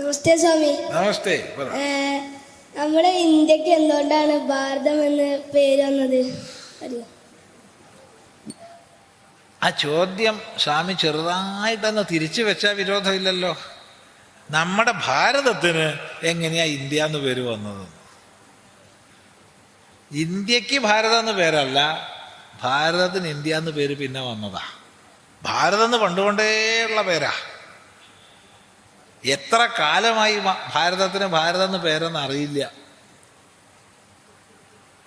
നമസ്തേ സ്വാമി. നമസ്തേ നമ്മുടെ ഇന്ത്യയ്ക്ക് എന്തുകൊണ്ടാണ് ഭാരതം എന്ന് പേര് വന്നത്? ആ ചോദ്യം സ്വാമി ചെറുതായിട്ടൊന്ന് തിരിച്ചു വെച്ചാൽ വിരോധമില്ലല്ലോ. നമ്മുടെ ഭാരതത്തിന് എങ്ങനെയാ ഇന്ത്യ എന്ന് പേര് വന്നത്? ഇന്ത്യയ്ക്ക് ഭാരതം എന്ന് പേരല്ല ഭാരതത്തിന് ഇന്ത്യ എന്ന് പേര് പിന്നെ വന്നതാ. ഭാരതം എന്ന് പണ്ടുകൊണ്ടേയുള്ള പേരാ. എത്ര കാലമായി ഭാരതത്തിന് ഭാരതം എന്ന് പേരെന്ന് അറിയില്ല.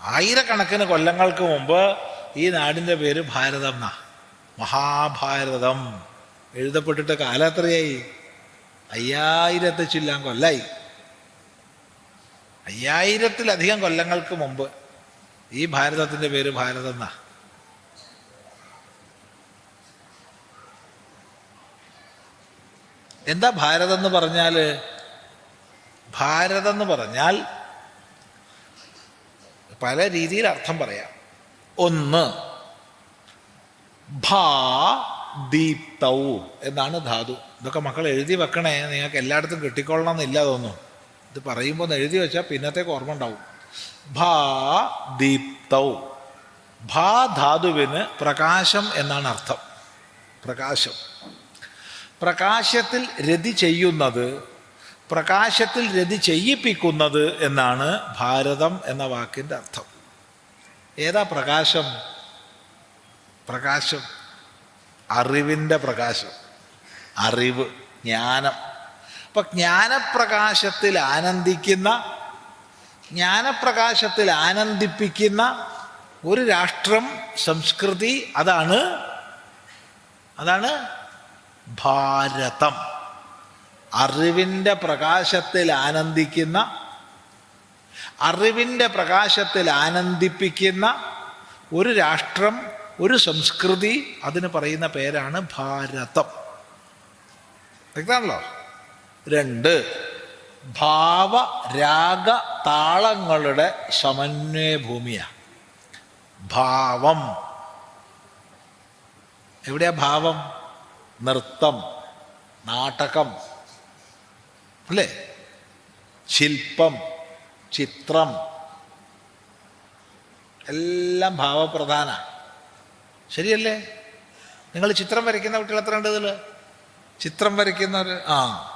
ആയിരക്കണക്കിന് കൊല്ലങ്ങൾക്ക് മുമ്പ് ഈ നാടിന്റെ പേര് ഭാരതം എന്നാ മഹാഭാരതം. എഴുതപ്പെട്ടിട്ട് കാലം എത്രയായി? അയ്യായിരത്തി ചില്ലാൻ കൊല്ലായി. അയ്യായിരത്തിലധികം കൊല്ലങ്ങൾക്ക് മുമ്പ് ഈ ഭാരതത്തിന്റെ പേര് ഭാരതം എന്നാ എന്താ ഭാരതം എന്ന് പറഞ്ഞാൽ ഭാരതം എന്ന് പറഞ്ഞാൽ പല രീതിയിൽ അർത്ഥം പറയാം. ഒന്ന് ഭാ ദീപ്തൗ എന്നാണ് ധാതു. ഇതൊക്കെ മക്കൾ എഴുതി വെക്കണേ. നിങ്ങൾക്ക് എല്ലായിടത്തും കിട്ടിക്കൊള്ളണം എന്നില്ല തോന്നുന്നു. ഇത് പറയുമ്പോൾ എഴുതി വെച്ചാൽ പിന്നത്തേക്ക് ഓർമ്മ ഉണ്ടാവും. ഭാ ദീപ്തൗ. ഭാ ധാതുവിന് പ്രകാശം എന്നാണ് അർത്ഥം. പ്രകാശം. പ്രകാശത്തിൽ രതി ചെയ്യുന്നത് പ്രകാശത്തിൽ രതി ചെയ്യിപ്പിക്കുന്നത് എന്നാണ് ഭാരതം എന്ന വാക്കിന്റെ അർത്ഥം. ഏതാ പ്രകാശം? പ്രകാശം. അറിവിന്റെ പ്രകാശം. അറിവ് ജ്ഞാനം. അപ്പൊ ജ്ഞാനപ്രകാശത്തിൽ ആനന്ദിക്കുന്ന ജ്ഞാനപ്രകാശത്തിൽ ആനന്ദിപ്പിക്കുന്ന ഒരു രാഷ്ട്രം സംസ്കൃതി അതാണ് അതാണ് ഭാരതം. അറിവിന്റെ പ്രകാശത്തിൽ ആനന്ദിക്കുന്ന അറിവിന്റെ പ്രകാശത്തിൽ ആനന്ദിപ്പിക്കുന്ന ഒരു രാഷ്ട്രം ഒരു സംസ്കൃതി അതിന് പറയുന്ന പേരാണ് ഭാരതം. വ്യക്തമാണല്ലോ? രണ്ട് ഭാവ രാഗ താളങ്ങളുടെ സമന്വയ ഭൂമിയാണ് ഭാവം. എവിടെയാ ഭാവം? നൃത്തം നാടകം അല്ലേ? ശില്പം ചിത്രം എല്ലാം ഭാവപ്രധാന. ശരിയല്ലേ? നിങ്ങൾ ചിത്രം വരയ്ക്കുന്ന കുട്ടികൾ എത്ര ഉണ്ട് ഇതിൽ ചിത്രം വരയ്ക്കുന്നവർ ആ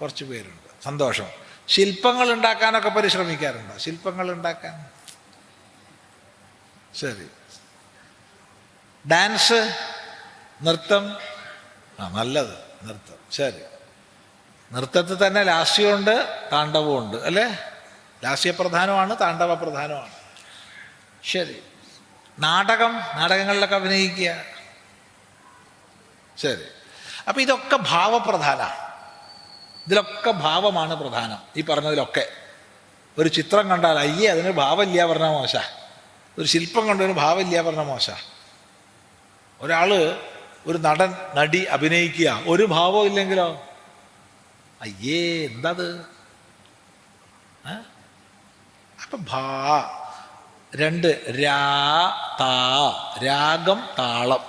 കുറച്ച് പേരുണ്ട്. സന്തോഷം. ശില്പങ്ങൾ ഉണ്ടാക്കാനൊക്കെ പരിശ്രമിക്കാറുണ്ടോ? ശില്പങ്ങൾ ഉണ്ടാക്കാൻ? ശരി. ഡാൻസ് നൃത്തം ആ നല്ലത്. നൃത്തം ശരി. നൃത്തത്തിൽ തന്നെ ലാസ്യമുണ്ട് താണ്ഡവമുണ്ട് അല്ലേ? ലാസ്യപ്രധാനമാണ് താണ്ഡവ പ്രധാനമാണ് ശരി. നാടകം നാടകങ്ങളിലൊക്കെ അഭിനയിക്കുക. ശരി. അപ്പം ഇതൊക്കെ ഭാവപ്രധാന ഇതിലൊക്കെ ഭാവമാണ് പ്രധാനം ഈ പറഞ്ഞതിലൊക്കെ. ഒരു ചിത്രം കണ്ടാൽ അയ്യേ അതിന് ഭാവമില്ല പറഞ്ഞ മോശ. ഒരു ശില്പം കണ്ടതിന് ഭാവമില്ല പറഞ്ഞ മോശ. ഒരാൾ ഒരു നടൻ നടി അഭിനയിക്കുക. ഒരു ഭാവം ഇല്ലെങ്കിലോ? അയ്യേ എന്താത്? അപ്പൊ ഭാ. രണ്ട് രാ താ. രാഗം താളം.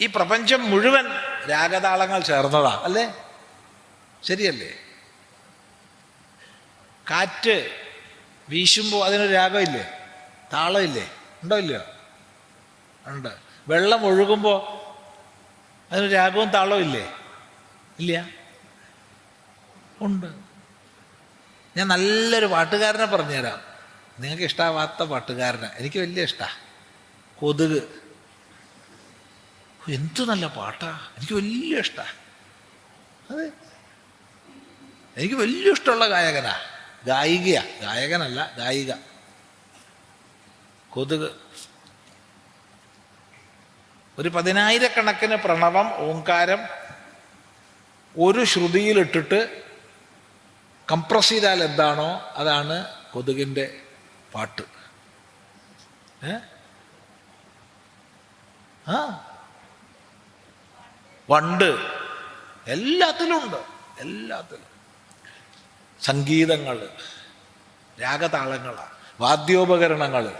ഈ പ്രപഞ്ചം മുഴുവൻ രാഗതാളങ്ങൾ ചേർന്നതാ അല്ലേ? ശരിയല്ലേ? കാറ്റ് വീശുമ്പോൾ അതിനൊരു രാഗമില്ലേ? താളമില്ലേ? ഉണ്ടോ ഇല്ലയോ? ഉണ്ട്. വെള്ളം ഒഴുകുമ്പോൾ അതിന് രാഗവും താളവും ഇല്ലേ? ഇല്ല? ഉണ്ട്. ഞാൻ നല്ലൊരു പാട്ടുകാരനെ പറഞ്ഞുതരാം. നിങ്ങൾക്ക് ഇഷ്ടമാവാത്ത പാട്ടുകാരനെ. എനിക്ക് വലിയ ഇഷ്ടമാണ് കൊതുക്. എന്തു നല്ല പാട്ടാ. എനിക്ക് വലിയ ഇഷ്ടമാണ് അതെ എനിക്ക് വലിയ ഇഷ്ടമുള്ള ഗായകനാ. ഗായികയാ. ഗായകനല്ല ഗായിക. കൊതുക്. ഒരു പതിനായിരക്കണക്കിന് പ്രണവം ഓങ്കാരം ഒരു ശ്രുതിയിലിട്ടിട്ട് കംപ്രസ് ചെയ്താൽ എന്താണോ അതാണ് കൊതുകിന്റെ പാട്ട്. ആ. വണ്ട്. എല്ലാത്തിലും. ഉണ്ട് എല്ലാത്തിലും സംഗീതങ്ങൾ രാഗതാളങ്ങളാണ് വാദ്യോപകരണങ്ങൾ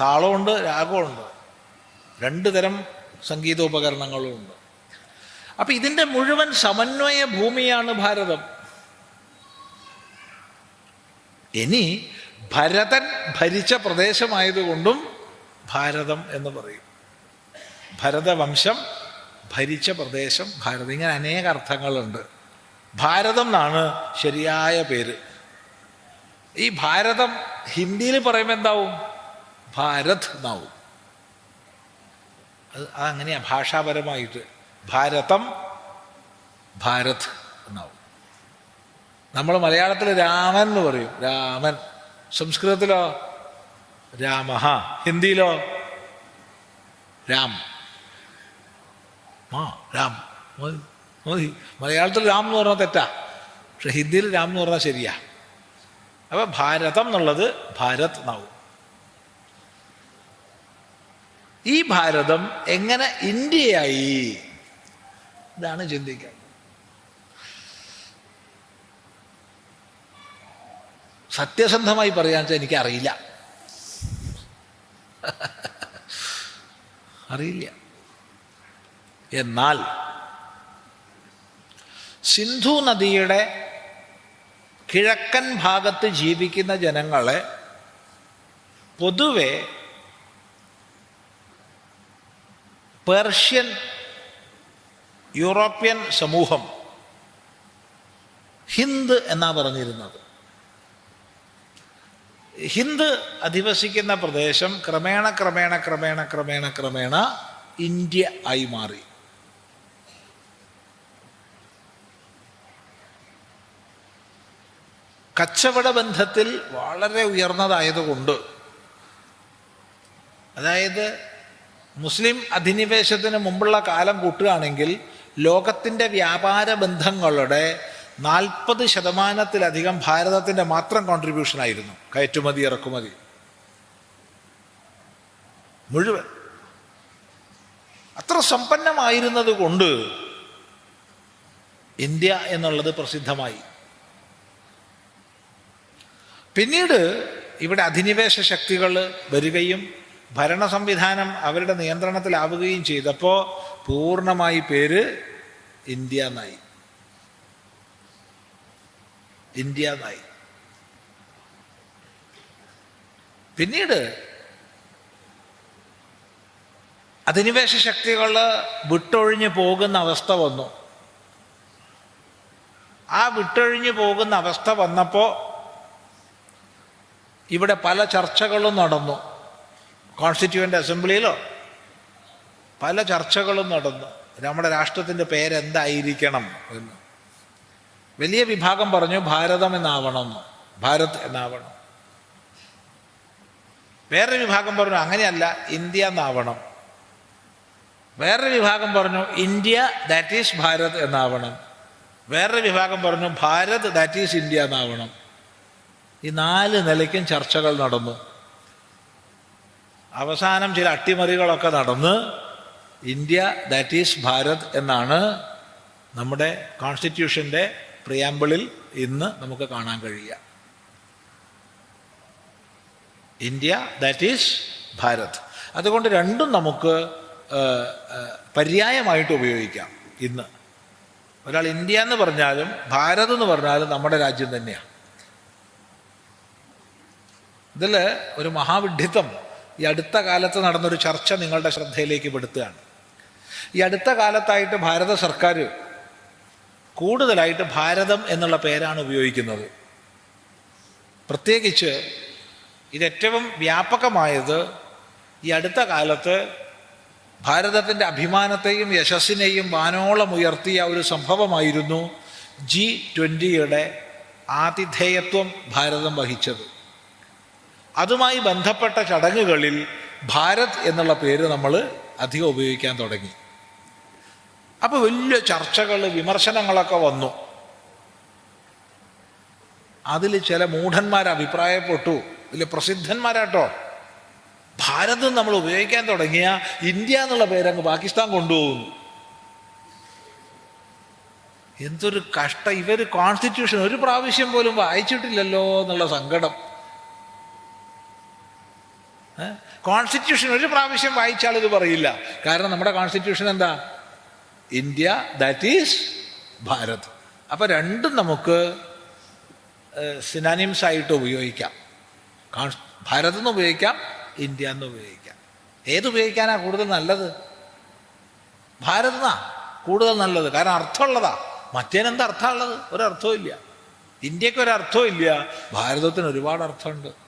താളമുണ്ട് രാഗമുണ്ട്. രണ്ട് തരം സംഗീതോപകരണങ്ങളും ഉണ്ട്. അപ്പൊ ഇതിന്റെ മുഴുവൻ സമന്വയ ഭൂമിയാണ് ഭാരതം. ഇനി ഭരതൻ ഭരിച്ച പ്രദേശമായതുകൊണ്ടും ഭാരതം എന്ന് പറയും. ഭരതവംശം ഭരിച്ച പ്രദേശം ഭാരതം. ഇങ്ങനെ അനേക അർത്ഥങ്ങളുണ്ട്. ഭാരതം എന്നാണ് ശരിയായ പേര്. ഈ ഭാരതം ഹിന്ദിയിൽ പറയുമ്പോൾ എന്താവും? ഭാരത് എന്നാവും. അത് അതങ്ങനെയാണ് ഭാഷാപരമായിട്ട്. ഭാരതം ഭാരത് എന്നാവും. നമ്മൾ മലയാളത്തിൽ രാമൻ എന്ന് പറയും. രാമൻ. സംസ്കൃതത്തിലോ? രാമ. ഹിന്ദിയിലോ? രാം. ആ രാം. മതി മതി. മലയാളത്തിൽ രാം എന്ന് പറഞ്ഞാൽ തെറ്റാ. പക്ഷെ ഹിന്ദിയിൽ രാം എന്ന് പറഞ്ഞാൽ ശരിയാ. അപ്പൊ ഭാരതം എന്നുള്ളത് ഭാരത് എന്നാവും. ഈ ഭാരതം എങ്ങനെ ഇന്ത്യയായി? ഇതാണ് ചിന്തിക്കുക സത്യസന്ധമായി പറയാൻ വെച്ചാൽ എനിക്കറിയില്ല. അറിയില്ല. എന്നാൽ സിന്ധു നദിയുടെ കിഴക്കൻ ഭാഗത്ത് ജീവിക്കുന്ന ജനങ്ങളെ പൊതുവെ പേർഷ്യൻ യൂറോപ്യൻ സമൂഹം. ഹിന്ദ് എന്നാ പറഞ്ഞിരുന്നത്. ഹിന്ദ് അധിവസിക്കുന്ന പ്രദേശം ക്രമേണ ക്രമേണ ക്രമേണ ക്രമേണ ക്രമേണ ഇന്ത്യ ആയി മാറി. കച്ചവട ബന്ധത്തിൽ വളരെ ഉയർന്നതായതുകൊണ്ട് അതായത് മുസ്ലിം അധിനിവേശത്തിന് മുമ്പുള്ള കാലം കൂട്ടുകയാണെങ്കിൽ ലോകത്തിന്റെ വ്യാപാര ബന്ധങ്ങളുടെ നാൽപ്പത് ശതമാനത്തിലധികം ഭാരതത്തിന്റെ മാത്രം കോൺട്രിബ്യൂഷൻ ആയിരുന്നു. കയറ്റുമതി ഇറക്കുമതി. മുഴുവൻ. അത്ര സമ്പന്നമായിരുന്നത് കൊണ്ട് ഇന്ത്യ എന്നുള്ളത് പ്രസിദ്ധമായി. പിന്നീട് ഇവിടെ അധിനിവേശ ശക്തികൾ വരികയും ഭരണ സംവിധാനം അവരുടെ നിയന്ത്രണത്തിലാവുകയും ചെയ്തപ്പോൾ പൂർണമായി പേര് ഇന്ത്യ എന്നായി ഇന്ത്യ എന്നായി പിന്നീട് അധിനിവേശ ശക്തികൾ വിട്ടൊഴിഞ്ഞു പോകുന്ന അവസ്ഥ വന്നു. ആ വിട്ടൊഴിഞ്ഞു പോകുന്ന അവസ്ഥ വന്നപ്പോൾ ഇവിടെ പല ചർച്ചകളും നടന്നു. കോൺസ്റ്റിറ്റ്യൂവന്റ് അസംബ്ലിയിലോ? പല ചർച്ചകളും നടന്നു. നമ്മുടെ രാഷ്ട്രത്തിന്റെ പേരെന്തായിരിക്കണം എന്ന്. വലിയ വിഭാഗം പറഞ്ഞു ഭാരതം എന്നാവണമെന്ന് ഭാരത് എന്നാവണം. വേറൊരു വിഭാഗം പറഞ്ഞു അങ്ങനെയല്ല ഇന്ത്യ എന്നാവണം. വേറൊരു വിഭാഗം പറഞ്ഞു ഇന്ത്യ ദാറ്റ് ഈസ് ഭാരത് എന്നാവണം. വേറൊരു വിഭാഗം പറഞ്ഞു ഭാരത് ദാറ്റ് ഈസ് ഇന്ത്യ എന്നാവണം. ഈ നാല് നിലയ്ക്കും ചർച്ചകൾ നടന്നു. അവസാനം ചില അട്ടിമറികളൊക്കെ നടന്ന് ഇന്ത്യ ദാറ്റ് ഈസ് ഭാരത് എന്നാണ് നമ്മുടെ കോൺസ്റ്റിറ്റ്യൂഷന്റെ പ്രിയാമ്പിളിൽ ഇന്ന് നമുക്ക് കാണാൻ കഴിയുക. India that is Bharat. അതുകൊണ്ട് രണ്ടും നമുക്ക് പര്യായമായിട്ട് ഉപയോഗിക്കാം ഇന്ന്. ഒരാൾ ഇന്ത്യ എന്ന് പറഞ്ഞാലും ഭാരത് എന്ന് പറഞ്ഞാലും നമ്മുടെ രാജ്യം തന്നെയാണ് ഇതിൽ ഒരു മഹാവിഡ്ഢിത്തം ഈ അടുത്ത കാലത്ത് നടന്നൊരു ചർച്ച നിങ്ങളുടെ ശ്രദ്ധയിലേക്ക് പെടുത്തുകയാണ്. ഈ അടുത്ത കാലത്തായിട്ട് ഭാരത സർക്കാർ കൂടുതലായിട്ട് ഭാരതം എന്നുള്ള പേരാണ് ഉപയോഗിക്കുന്നത്. പ്രത്യേകിച്ച് ഇതേറ്റവും വ്യാപകമായത് ഈ അടുത്ത കാലത്ത് ഭാരതത്തിന്റെ അഭിമാനത്തെയും യശസ്സിനെയും വാനോളം ഉയർത്തിയ ഒരു സംഭവമായിരുന്നു ജി ട്വന്റിയുടെ ആതിഥേയത്വം ഭാരതം വഹിച്ചത്. അതുമായി ബന്ധപ്പെട്ട ചടങ്ങുകളിൽ ഭാരത് എന്നുള്ള പേര് നമ്മൾ അധികം ഉപയോഗിക്കാൻ തുടങ്ങി. അപ്പോൾ വലിയ ചർച്ചകൾ വിമർശനങ്ങളൊക്കെ വന്നു. അതിൽ ചില മൂഢന്മാർ അഭിപ്രായപ്പെട്ടു. വലിയ പ്രസിദ്ധന്മാരാട്ടോ. ഭാരതം നമ്മൾ ഉപയോഗിക്കാൻ തുടങ്ങിയ ഇന്ത്യ എന്നുള്ള പേരങ്ങ് പാകിസ്ഥാൻ കൊണ്ടുപോകുന്നു. എന്തൊരു കഷ്ട. ഇവർ കോൺസ്റ്റിറ്റ്യൂഷൻ ഒരു പ്രാവശ്യം പോലും വായിച്ചിട്ടില്ലല്ലോ എന്നുള്ള സങ്കടം. കോൺസ്റ്റിറ്റ്യൂഷൻ ഒരു പ്രാവശ്യം വായിച്ചാൽ ഇത് പറയില്ല. കാരണം നമ്മുടെ കോൺസ്റ്റിറ്റ്യൂഷൻ എന്താ? ഇന്ത്യ ദാറ്റ് ഈസ് ഭാരത് അപ്പോൾ രണ്ടും നമുക്ക് സിനാനിംസ് ആയിട്ട് ഉപയോഗിക്കാം. ഭാരത് എന്ന് ഉപയോഗിക്കാം ഇന്ത്യ എന്ന് ഉപയോഗിക്കാം. ഏത് ഉപയോഗിക്കാനാണ് കൂടുതൽ നല്ലത്? ഭാരത് എന്നാ കൂടുതൽ നല്ലത്. കാരണം അർത്ഥമുള്ളതാ. മറ്റേനെന്താ അർത്ഥമുള്ളത്? ഒരർത്ഥവും ഇല്ല. ഇന്ത്യയ്ക്ക് ഒരർത്ഥവും ഇല്ല. ഭാരതത്തിന് ഒരുപാട് അർത്ഥമുണ്ട്.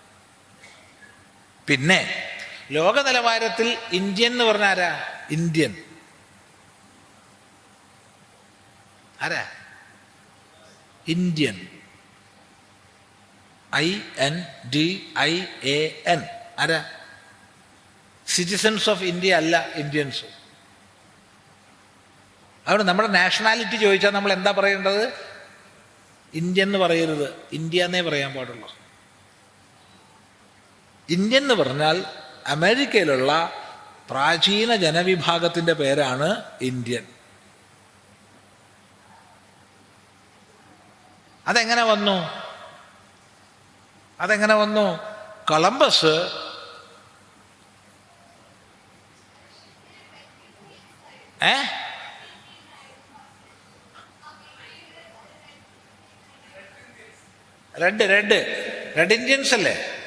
പിന്നെ ലോക നിലവാരത്തിൽ ഇന്ത്യൻ എന്ന് പറഞ്ഞ ആരാ? ഇന്ത്യൻ. ആരാ? Indian. I N D I A N. ആരാ? സിറ്റിസൺസ് ഓഫ് ഇന്ത്യ അല്ല ഇന്ത്യൻസ്. അതുകൊണ്ട് നമ്മുടെ നാഷണാലിറ്റി ചോദിച്ചാൽ നമ്മൾ എന്താ പറയേണ്ടത്? ഇന്ത്യ എന്ന് പറയരുത്. ഇന്ത്യ എന്നേ പറയാൻ പാടുള്ളൂ. ഇന്ത്യൻ എന്ന് പറഞ്ഞാൽ അമേരിക്കയിലുള്ള പ്രാചീന ജനവിഭാഗത്തിന്റെ പേരാണ് ഇന്ത്യൻ. അതെങ്ങനെ വന്നു? അതെങ്ങനെ വന്നു? കൊളംബസ് ഏ? റെഡ് റെഡ് റെഡ് ഇന്ത്യൻസ് അല്ലേ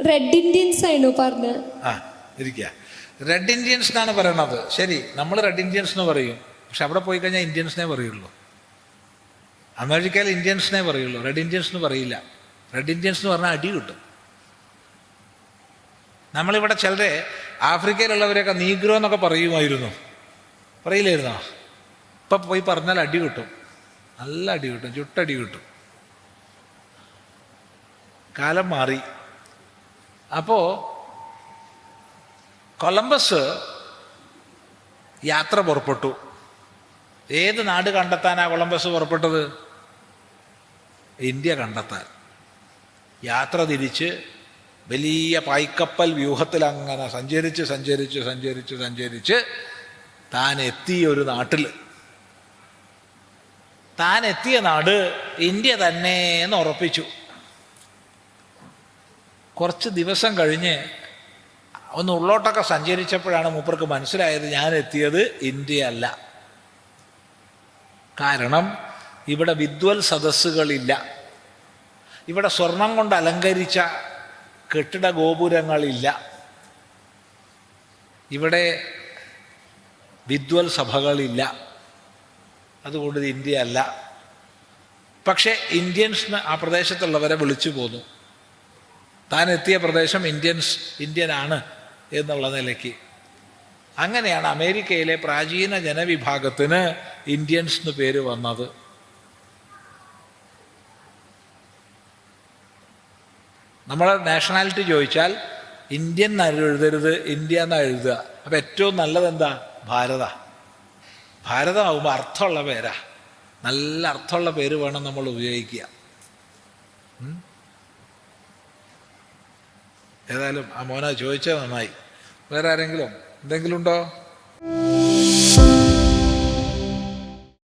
റെഡ് ഇന്ത്യൻസ് ആയിരുന്നു പറഞ്ഞത്? ആ ഇരിക്കുക റെഡ് ഇന്ത്യൻസ് എന്നാണ് പറയണത്. ശരി നമ്മൾ റെഡ് ഇന്ത്യൻസ് എന്ന് പറയും. പക്ഷെ അവിടെ പോയി കഴിഞ്ഞാൽ ഇന്ത്യൻസിനെ പറയുള്ളൂ. അമേരിക്കയിൽ ഇന്ത്യൻസിനെ പറയുള്ളൂ. റെഡ് ഇന്ത്യൻസ് എന്ന് പറയില്ല. റെഡ് ഇന്ത്യൻസ് എന്ന് പറഞ്ഞാൽ അടി കിട്ടും. നമ്മളിവിടെ ചിലരെ ആഫ്രിക്കയിലുള്ളവരെയൊക്കെ നീഗ്രോ എന്നൊക്കെ പറയുമായിരുന്നു. പറയില്ലായിരുന്നോ? ഇപ്പം പോയി പറഞ്ഞാൽ അടി കിട്ടും. നല്ല അടി കിട്ടും. ചുട്ടടി കിട്ടും. കാലം മാറി. അപ്പോൾ കൊളംബസ് യാത്ര പുറപ്പെട്ടു. ഏത് നാട് കണ്ടെത്താനാ കൊളംബസ് പുറപ്പെട്ടത്? ഇന്ത്യ കണ്ടെത്താൻ. യാത്ര തിരിച്ച് വലിയ പായ്ക്കപ്പൽ വ്യൂഹത്തിൽ അങ്ങനെ സഞ്ചരിച്ച് സഞ്ചരിച്ച് സഞ്ചരിച്ച് സഞ്ചരിച്ച് താൻ എത്തിയ ഒരു നാട്ടിൽ താൻ എത്തിയ നാട് ഇന്ത്യ തന്നെ എന്ന് ഉറപ്പിച്ചു. കുറച്ച് ദിവസം കഴിഞ്ഞ് ഒന്ന് ഉള്ളോട്ടൊക്കെ സഞ്ചരിച്ചപ്പോഴാണ് മൂപ്പർക്ക് മനസ്സിലായത് ഞാൻ എത്തിയത് ഇന്ത്യ അല്ല കാരണം ഇവിടെ വിദ്വൽ സദസ്സുകളില്ല. ഇവിടെ സ്വർണം കൊണ്ട് അലങ്കരിച്ച കെട്ടിട ഗോപുരങ്ങളില്ല. ഇവിടെ വിദ്വൽ സഭകളില്ല. അതുകൊണ്ട് ഇത് ഇന്ത്യ അല്ല പക്ഷേ ഇന്ത്യൻസ് ആ പ്രദേശത്തുള്ളവരെ വിളിച്ചു പോന്നു. താൻ എത്തിയ പ്രദേശം ഇന്ത്യൻസ് ഇന്ത്യനാണ് എന്നുള്ള നിലയ്ക്ക്. അങ്ങനെയാണ് അമേരിക്കയിലെ പ്രാചീന ജനവിഭാഗത്തിന് ഇന്ത്യൻസ് എന്ന് പേര് വന്നത്. നമ്മൾ നാഷണാലിറ്റി ചോദിച്ചാൽ ഇന്ത്യൻ എഴുതരുത് ഇന്ത്യ എന്നാ എഴുതുക അപ്പം ഏറ്റവും നല്ലത് എന്താ? ഭാരത. ഭാരതമാകുമ്പോൾ അർത്ഥമുള്ള പേരാ. നല്ല അർത്ഥമുള്ള പേര് വേണം നമ്മൾ ഉപയോഗിക്കുക. ഏതായാലും ആ മോന ചോദിച്ചാൽ നന്നായി. വേറെ ആരെങ്കിലും എന്തെങ്കിലും ഉണ്ടോ